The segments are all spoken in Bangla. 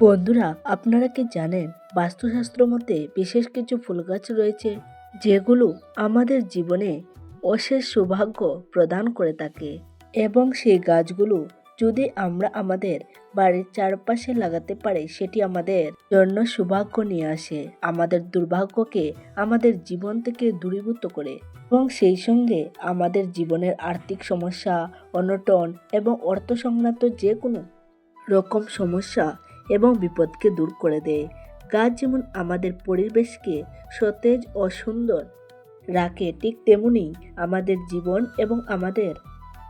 বন্ধুরা, আপনারা কি জানেন, বাস্তুশাস্ত্র মতে বিশেষ কিছু ফুল গাছ রয়েছে, যেগুলো আমাদের জীবনে অশেষ সৌভাগ্য প্রদান করে থাকে? এবং সেই গাছগুলো যদি আমরা আমাদের বাড়ির চারপাশে লাগাতে পারি, সেটি আমাদের জন্য সৌভাগ্য নিয়ে আসে, আমাদের দুর্ভাগ্যকে আমাদের জীবন থেকে দূরীভূত করে। এবং সেই সঙ্গে আমাদের জীবনের আর্থিক সমস্যা, অনটন এবং অর্থ সংক্রান্ত যে কোনো রকম সমস্যা এবং বিপদকে দূর করে দেয়। গাছ যেমন আমাদের পরিবেশকে সতেজ ও সুন্দর রাখে, ঠিক তেমনি আমাদের জীবন এবং আমাদের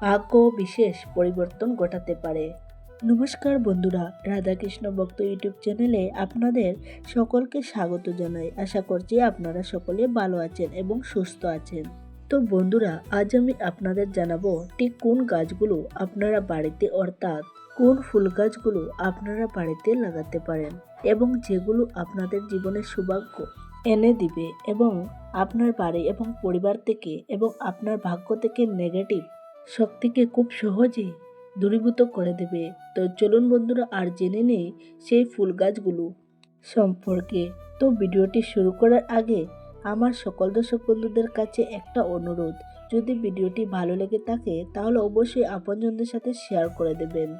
ভাগ্য বিশেষ পরিবর্তন ঘটাতে পারে। নমস্কার বন্ধুরা, রাধাকৃষ্ণ ভক্ত ইউটিউব চ্যানেলে আপনাদের সকলকে স্বাগত জানাই। আশা করছি আপনারা সকলে ভালো আছেন এবং সুস্থ আছেন। তো বন্ধুরা, আজ আমি আপনাদের জানাব ঠিক কোন গাছগুলো আপনারা বাড়িতে অর্থাৎ কোন ফুল গাছগুলো আপনারা বাড়িতে লাগাতে পারেন এবং যেগুলো আপনাদের জীবনে সৌভাগ্য এনে দিবে এবং আপনার বাড়ি এবং পরিবার থেকে এবং আপনার ভাগ্য থেকে নেগেটিভ শক্তিকে খুব সহজেই দূরীভূত করে দেবে। তো চলুন বন্ধুরা, আর জেনে নেই সেই ফুল গাছগুলো সম্পর্কে। তো ভিডিওটি শুরু করার আগে আমার সকল দর্শক বন্ধুদের কাছে একটা অনুরোধ। যদি ভিডিওটি ভালো লেগে থাকে, তাহলে অবশ্যই আপনজনদের সাথে শেয়ার করে দেবেন।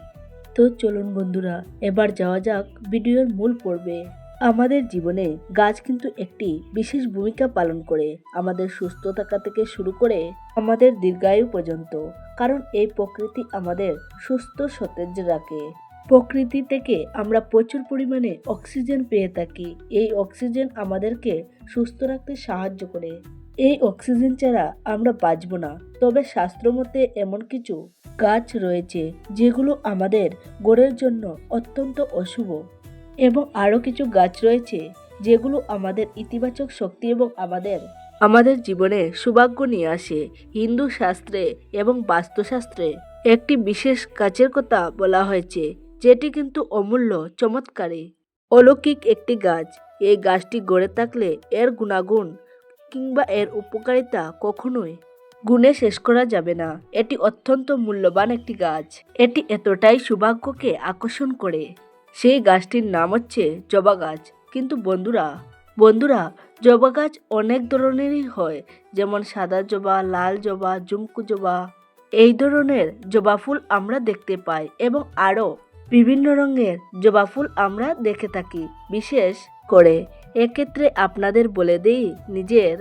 তো চলুন বন্ধুরা, এবার যাওয়া যাক ভিডিওর মূল পর্বে। আমাদের জীবনে গাছ কিন্তু একটি বিশেষ ভূমিকা পালন করে। আমাদের সুস্থ থাকা থেকে শুরু করে আমাদের দীর্ঘায়ু পর্যন্ত, কারণ এই প্রকৃতি আমাদের সুস্থ সতেজ রাখে। প্রকৃতি থেকে আমরা প্রচুর পরিমাণে অক্সিজেন পেয়ে থাকি। এই অক্সিজেন আমাদেরকে সুস্থ রাখতে সাহায্য করে। এই অক্সিজেন ছাড়া আমরা বাঁচব না। তবে শাস্ত্র শাস্ত্রমতে এমন কিছু গাছ রয়েছে, যেগুলো আমাদের গোড়ের জন্য অত্যন্ত অশুভ। এবং আরও কিছু গাছ রয়েছে, যেগুলো আমাদের ইতিবাচক শক্তি এবং আমাদের আমাদের জীবনে সৌভাগ্য নিয়ে আসে। হিন্দু শাস্ত্রে এবং বাস্তুশাস্ত্রে একটি বিশেষ গাছের কথা বলা হয়েছে, যেটি কিন্তু অমূল্য, চমৎকারী। অলৌকিক একটি গাছ, এই গাছটি গড়ে থাকলে এর গুণাগুণ কিংবা এর উপকারিতা কখনোই গুণে শেষ করা যাবে না। এটি অত্যন্ত মূল্যবান একটি গাছ। এটি এতটাই সৌভাগ্যকে আকর্ষণ করে। সেই গাছটির নাম হচ্ছে জবা গাছ। কিন্তু বন্ধুরা বন্ধুরা, জবা গাছ অনেক ধরনেরই হয়। যেমন সাদা জবা, লাল জবা জুমকু জবা। এই ধরনের জবা ফুল আমরা দেখতে পাই এবং আরও বিভিন্ন রঙের জবা ফুল আমরা দেখে থাকি, বিশেষ করে এক্ষেত্রে আপনাদের বলে দেই, নিজের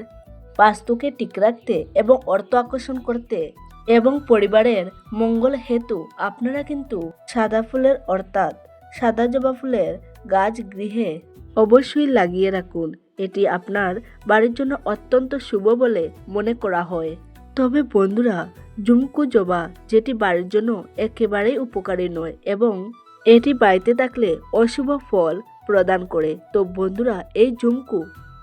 বাস্তুকে ঠিক রাখতে এবং অর্থ আকর্ষণ করতে এবং পরিবারের মঙ্গল হেতু। আপনারা কিন্তু সাদা ফুলের অর্থাৎ সাদা জবা ফুলের গাছ গৃহে অবশ্যই লাগিয়ে রাখুন। এটি আপনার বাড়ির জন্য অত্যন্ত শুভ বলে মনে করা হয়। তবে বন্ধুরা জুমকু জবা যেটি বাড়ির জন্য একেবারেই উপকারী নয় এবং এটি বাড়িতে থাকলে অশুভ ফল প্রদান করে। তো বন্ধুরা, এই ঝুমকু,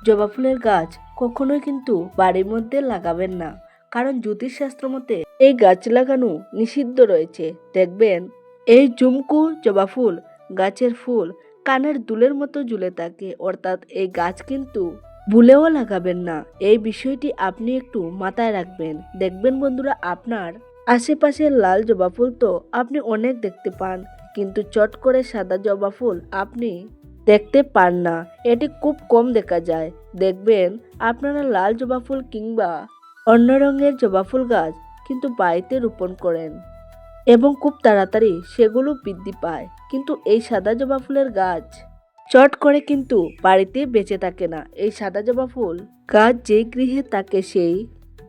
জবা ফুলের গাছ কখনোই কিন্তু বাড়ির মধ্যে লাগাবেন না। কারণ জ্যোতিষশাস্ত্র মতে এই গাছ লাগানো নিষিদ্ধ রয়েছে। দেখবেন, এই ঝুমকু, জবা ফুল গাছের ফুল কানের দুলের মতো ঝুলে থাকে। অর্থাৎ এই গাছ কিন্তু ভুলেও লাগাবেন না। এই বিষয়টি আপনি একটু মাথায় রাখবেন। দেখবেন বন্ধুরা, আপনার আশেপাশে লাল জবা ফুল তো আপনি অনেক দেখতে পান। কিন্তু চট করে সাদা জবা ফুল আপনি দেখতে পান না। এটি খুব কম দেখা যায়। দেখবেন, আপনারা লাল জবা ফুল কিংবা অন্য রঙের জবা ফুল গাছ কিন্তু বাড়িতে রোপণ করেন এবং খুব তাড়াতাড়ি সেগুলো বৃদ্ধি পায়। কিন্তু এই সাদা জবা ফুলের গাছ চট করে কিন্তু বাড়িতে বেঁচে থাকে না। এই সাদা জবা ফুল গাছ যেই গৃহে থাকে সেই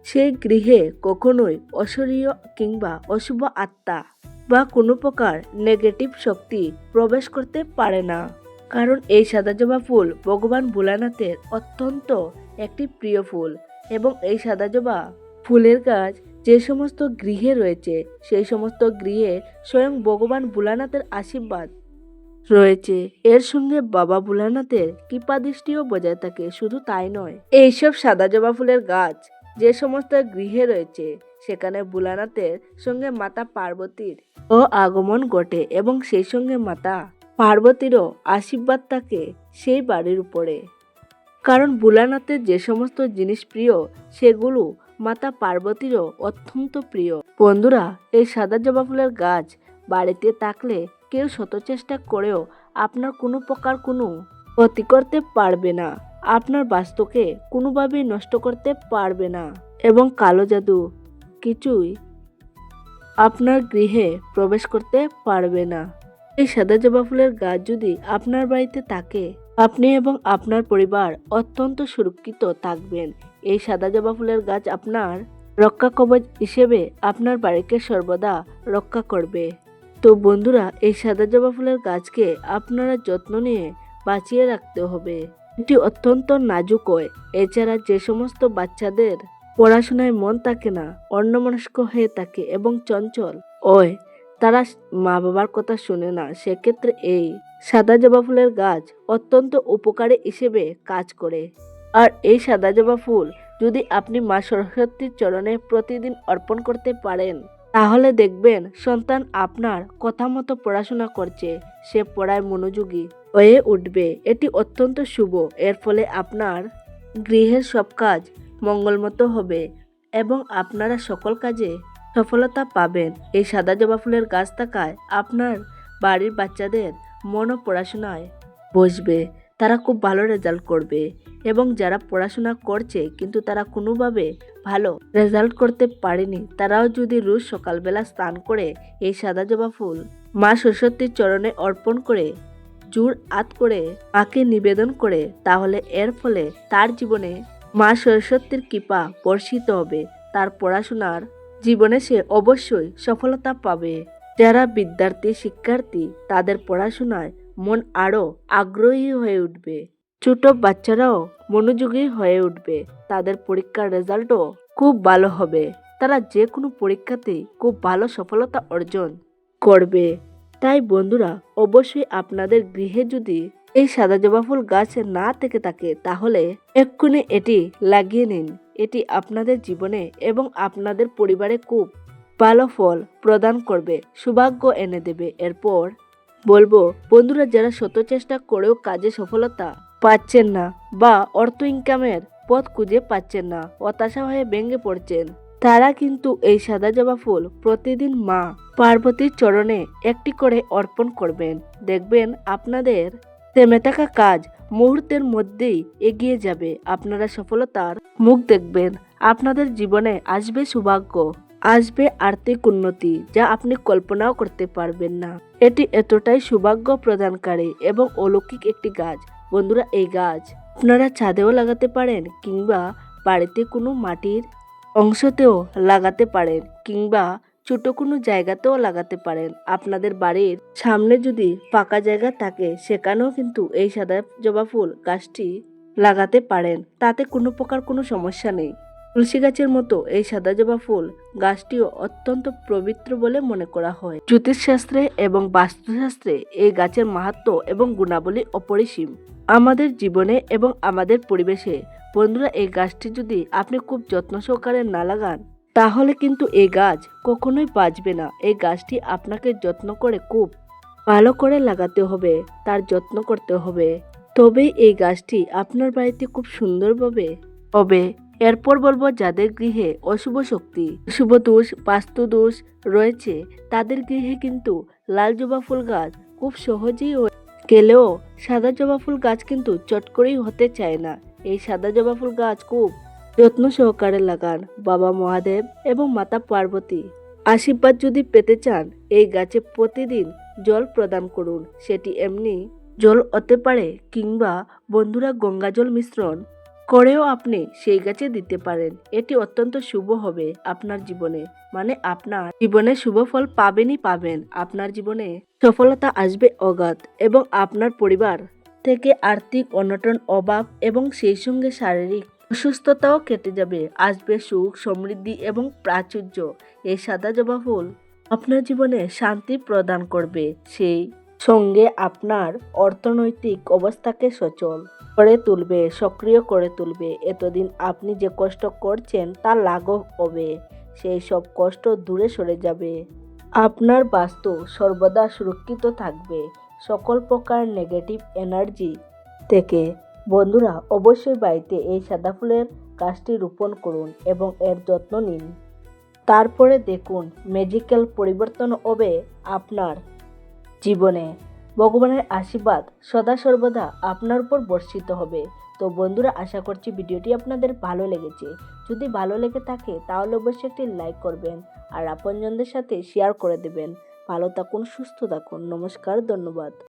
সেই গৃহে কখনোই অশরীয় কিংবা অশুভ আত্মা বা কোনো প্রকার নেগেটিভ শক্তি প্রবেশ করতে পারে না। কারণ এই সাদা জবা ফুল ভগবান ভোলানাথের অত্যন্ত একটি প্রিয় ফুল এবং এই সাদা জবা ফুলের গাছ যে সমস্ত গৃহে রয়েছে, সেই সমস্ত গৃহে স্বয়ং ভগবান ভোলানাথের আশীর্বাদ রয়েছে। এর সঙ্গে বাবা ভোলানাথের কৃপা দৃষ্টিও বজায় থাকে, শুধু তাই নয়। এইসব সাদা জবা ফুলের গাছ যে সমস্ত গৃহে রয়েছে, সেখানে ভোলানাথের সঙ্গে মাতা পার্বতীর ও আগমন ঘটে এবং সেই সঙ্গে মাতা পার্বতীরও আশীর্বাদ থাকে সেই বাড়ির উপরে। কারণ ভোলানাথের যে সমস্ত জিনিস প্রিয়, সেগুলো মাতা পার্বতীরও অত্যন্ত প্রিয়। বন্ধুরা, এই সাদা জবা ফুলের গাছ বাড়িতে থাকলে কেউ শত চেষ্টা করেও আপনার কোনো প্রকার কোনো ক্ষতি করতে পারবে না। আপনার বাস্তুকে কোনোভাবেই নষ্ট করতে পারবে না। এবং কালো জাদু কিছুই আপনার গৃহে প্রবেশ করতে পারবে না। এই সাদা জবা ফুলের গাছ যদি আপনার বাড়িতে থাকে, আপনি এবং আপনার পরিবার অত্যন্ত সুরক্ষিত থাকবেন। এই সাদা জবা ফুলের গাছ আপনার রক্ষা কবচ হিসেবে আপনার বাড়িকে সর্বদা রক্ষা করবে। তো বন্ধুরা, এই সাদা জবা ফুলের গাছকে আপনারা যত্ন নিয়ে বাঁচিয়ে রাখতে হবে। এটি অত্যন্ত নাজুক হয়। এছাড়া যে সমস্ত বাচ্চাদের পড়াশোনায় মন থাকে না, অন্যমনস্ক হয়ে থাকে এবং চঞ্চল ওয় তারা মা বাবার কথা শুনে না। সেক্ষেত্রে এই সাদা জবা ফুলের গাছ অত্যন্ত উপকারী হিসেবে কাজ করে। আর এই সাদা জবা ফুল যদি আপনি মা সরস্বতীর চরণে প্রতিদিন অর্পণ করতে পারেন, তাহলে দেখবেন সন্তান আপনার কথা মতো পড়াশোনা করছে। সে পড়ায় মনোযোগী হয়ে উঠবে। এটি অত্যন্ত শুভ। এর ফলে আপনার গৃহের সব কাজ মঙ্গলমতো হবে এবং আপনারা সকল কাজে সফলতা পাবেন। এই সাদা জবা ফুলের গাছ থাকায় আপনার বাড়ির বাচ্চাদের মনও পড়াশোনায় বসবে। তারা খুব ভালো রেজাল্ট করবে এবং যারা পড়াশোনা করছে কিন্তু তারা কোনোভাবে ভালো রেজাল্ট করতে পারেনি, তারাও যদি রোজ সকালবেলা স্নান করে এই সাদা জবা ফুল মা সরস্বতীর চরণে অর্পণ করে, জোর আত করে, মাকে নিবেদন করে, তাহলে এর ফলে তার জীবনে মা সরস্বতীর কৃপা বর্ষিত হবে। তার পড়াশোনার জীবনে সে অবশ্যই সফলতা পাবে। যারা বিদ্যার্থী, শিক্ষার্থী, তাদের পড়াশোনায় মন আরও আগ্রহী হয়ে উঠবে। ছোট বাচ্চারাও মনোযোগী হয়ে উঠবে। তাদের পরীক্ষার রেজাল্টও খুব ভালো হবে। তারা যে কোনো পরীক্ষাতেই খুব ভালো সফলতা অর্জন করবে। তাই বন্ধুরা, অবশ্যই আপনাদের গৃহে যদি এই সাদা জবা ফুল গাছ না থেকে থাকে, তাহলে এক্ষুনি এটি লাগিয়ে নিন। এটি আপনাদের জীবনে এবং আপনাদের পরিবারে খুব ভালো ফল প্রদান করবে, সৌভাগ্য এনে দেবে। এরপর বলব, বন্ধুরা, যারা শত চেষ্টা করেও কাজে সফলতা পাচ্ছেন না বা অর্থ ইনকামের পথ খুঁজে পাচ্ছেন না, হতাশা হয়ে ভেঙে পড়ছেন, তারা কিন্তু এই সাদা জবা ফুল প্রতিদিন মা পার্বতীর চরণে একটি করে অর্পণ করবেন। দেখবেন আপনাদের থেমে থাকা কাজ মুহূর্তের মধ্যেই এগিয়ে যাবে। আপনারা সফলতার মুখ দেখবেন। আপনাদের জীবনে আসবে সৌভাগ্য, আসবে আর্থিক উন্নতি যা আপনি কল্পনাও করতে পারবেন না। এটি এতটাই সৌভাগ্য প্রদানকারী এবং অলৌকিক একটি গাছ। বন্ধুরা, এই গাছ আপনারা ছাদেও লাগাতে পারেন কিংবা বাড়িতে কোনো মাটির অংশতেও লাগাতে পারেন কিংবা ছোট কোনো জায়গাতেও লাগাতে পারেন। আপনাদের বাড়ির সামনে যদি ফাঁকা জায়গা থাকে, সেখানেও কিন্তু এই সাদা জবা ফুল গাছটি লাগাতে পারেন। তাতে কোনো প্রকার কোনো সমস্যা নেই। তুলসী গাছের মতো এই সাদা জবা ফুল গাছটিও অত্যন্ত পবিত্র বলে মনে করা হয়। জ্যোতিষশাস্ত্রে এবং বাস্তুশাস্ত্রে এই গাছের মাহাত্ম এবং গুণাবলী অপরিসীম। আমাদের জীবনে এবং আমাদের পরিবেশে বন্ধুরা এই গাছটি যদি আপনি খুব যত্ন সহকারে না লাগান তাহলে কিন্তু এই গাছ কখনোই বাঁচবে না। এই গাছটি আপনাকে যত্ন করে খুব ভালো করে লাগাতে হবে, তার যত্ন করতে হবে। তবেই এই গাছটি আপনার বাড়িতে খুব সুন্দরভাবে হবে। এরপর বলব যাদের গৃহে অশুভ শক্তি শুভ দোষ, বাস্তু দোষ রয়েছে, তাদের গৃহে কিন্তু লাল জবা ফুল গাছ খুব সহজেই গেলেও সাদা জবা ফুল গাছ কিন্তু চট করেই হতে চায় না। এই সাদা জবা ফুল গাছ খুব যত্ন সহকারে লাগান বাবা মহাদেব এবং মাতা পার্বতী। আশীর্বাদ যদি পেতে চান, এই গাছে প্রতিদিন জল প্রদান করুন। সেটি এমনি জল হতে পারে কিংবা বন্ধুরা গঙ্গা জল মিশ্রণ করেও আপনি সেই গাছে দিতে পারেন। এটি অত্যন্ত শুভ হবে আপনার জীবনে। মানে আপনার জীবনে শুভ ফল পাবেনই পাবেন। আপনার জীবনে সফলতা আসবে অগাধ এবং আপনার পরিবার থেকে আর্থিক অনটন, অভাব এবং সেই সঙ্গে শারীরিক অসুস্থতাও কেটে যাবে। আসবে সুখ, সমৃদ্ধি এবং প্রাচুর্য। এই সাদা জবা ফুল আপনার জীবনে শান্তি প্রদান করবে। সেই সঙ্গে আপনার অর্থনৈতিক অবস্থাকে সচল করে তুলবে, সক্রিয় করে তুলবে। এতদিন আপনি যে কষ্ট করছেন, তা লাঘব হবে। সেই সব কষ্ট দূরে সরে যাবে। আপনার বাস্তু সর্বদা সুরক্ষিত থাকবে। সকল প্রকার নেগেটিভ এনার্জি থেকে বন্ধুরা, অবশ্যই বাড়িতে এই সাদা ফুলের গাছটি রোপণ করুন এবং এর যত্ন নিন। তারপরে দেখুন ম্যাজিক্যাল পরিবর্তন হবে আপনার জীবনে। ভগবানের আশীর্বাদ সদা সর্বদা আপনার উপর বর্ষিত হবে। তো বন্ধুরা, আশা করছি ভিডিওটি আপনাদের ভালো লেগেছে। যদি ভালো লেগে থাকে, তাহলে অবশ্যই একটি লাইক করবেন আর আপনজনদের সাথে শেয়ার করে দেবেন। ভালো থাকুন, সুস্থ থাকুন। নমস্কার, ধন্যবাদ।